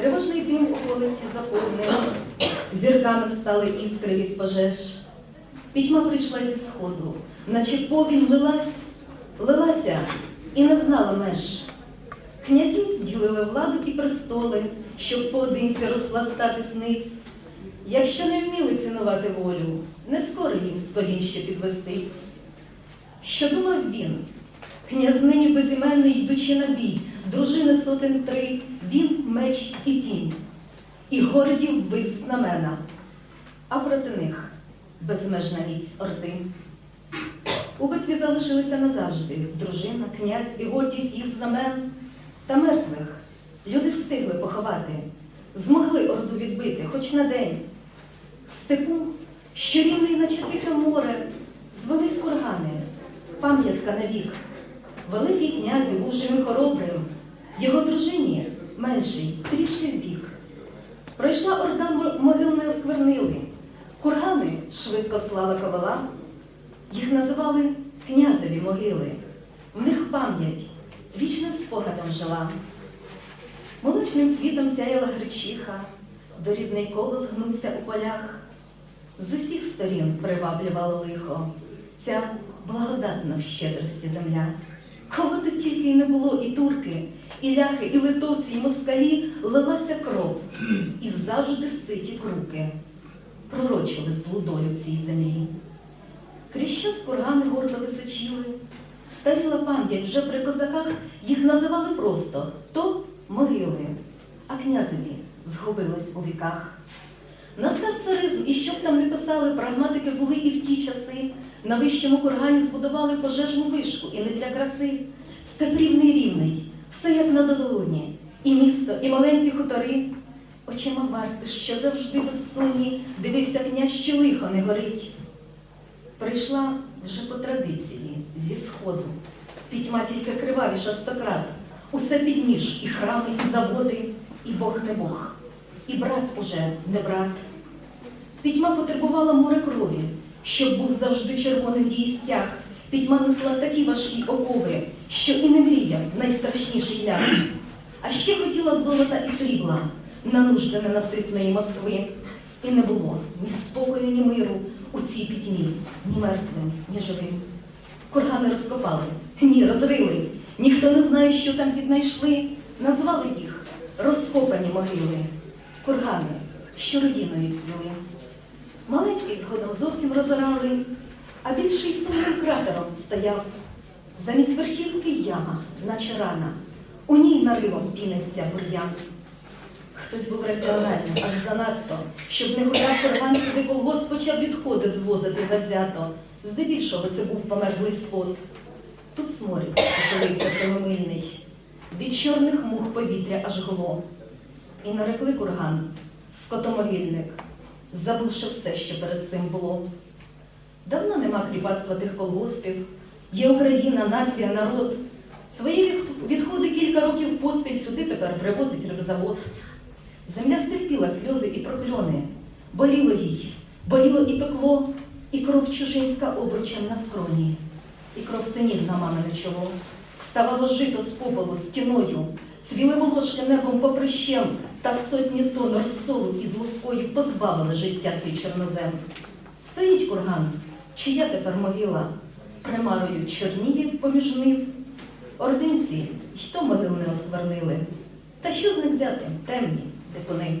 Тривожний дим околиці заповнив, зірками стали іскри від пожеж. Пітьма прийшла зі сходу, наче повінь лилась, лилася і не знала меж. Князі ділили владу і престоли, щоб поодинці розпластати сниць. Якщо не вміли цінувати волю, не скоро їм з колін ще підвестись. Що думав він? Князнині безіменний, йдучи на бій, дружини сотень три, він меч і кінь, і городів вис знамена, а проти них безмежна міць орди. У битві залишилися назавжди дружина, князь і гордість їх знамен та мертвих. Люди встигли поховати, змогли орду відбити, хоч на день. В степу, що рівний, наче тихе море, звелись кургани, пам'ятка навік. Великий князь був живим хоробрим, його дружині менший, трішки вбік. Пройшла орда могил не осквернили, кургани швидко слала ковала, їх називали князеві могили. В них пам'ять вічним спогадом жила. Молочним цвітом сяяла гречиха, дорідний колос гнувся у полях. З усіх сторін приваблювало лихо, ця благодатна в щедрості земля. Кого тут тільки й не було, і турки, і ляхи, і литовці, і москалі лилася кров, і завжди ситі круки пророчили злу цій землі. Крізь час кургани гордо височили, старіла пам'ять вже при козаках їх називали просто то могили, а князеві згубились у віках. Настав царизм, і щоб там не писали, прагматики були і в ті часи. На вищому кургані збудували пожежну вишку, і не для краси. Степ рівний рівний, все як на долоні, і місто, і маленькі хутори. Очима варти, що завжди безсонні, дивився князь, що лихо не горить. Прийшла вже по традиції зі сходу. Пітьма тільки кривавіша стократ. Усе під ніж, і храми, і заводи, і Бог не Бог, і брат уже не брат. Пітьма потребувала море крові, щоб був завжди червоним її стяг. Пітьма несла такі важкі окови, що і не мріяв найстрашніший ляг. А ще хотіла золота і срібла на нужди ненаситної Москви. І не було ні спокою, ні миру у цій пітьмі, ні мертвим, ні живим. Кургани розкопали, ні, розрили. Ніхто не знає, що там віднайшли. Назвали їх розкопані могили. Кургани, що руїною цвіли. Маленький згодом зовсім розорали, а більший сумним кратером стояв. Замість верхівки яма, наче рана. У ній наривом пінився бур'ян. Хтось був раціональним, аж занадто, щоб не гуляв курган сюди колгосп почав відходи звозити завзято. Здебільшого це був померлий спот. Тут сморід поселився семимильний. Від чорних мух повітря аж гло. І нарекли курган скотомогильник, забувши все, що перед цим було. Давно нема кріпацтва тих колгоспів. Є Україна, нація, народ. Свої відходи кілька років поспіль сюди тепер привозить рибзавод. Земля стерпіла сльози і прокльони. Боліло їй, боліло і пекло, і кров чужинська обручем на скроні, і кров синів на мамине чоло. Вставало жито з попелу стіною, цвіли волошки небом поприщем, та сотні тонн розсолу із лускою позбавили життя цей чорнозем. Стоїть курган, чия тепер могила, примарою чорніє поміж нив. Ординці й то могил не осквернили. Та що з них взяти? Темні, дикуни.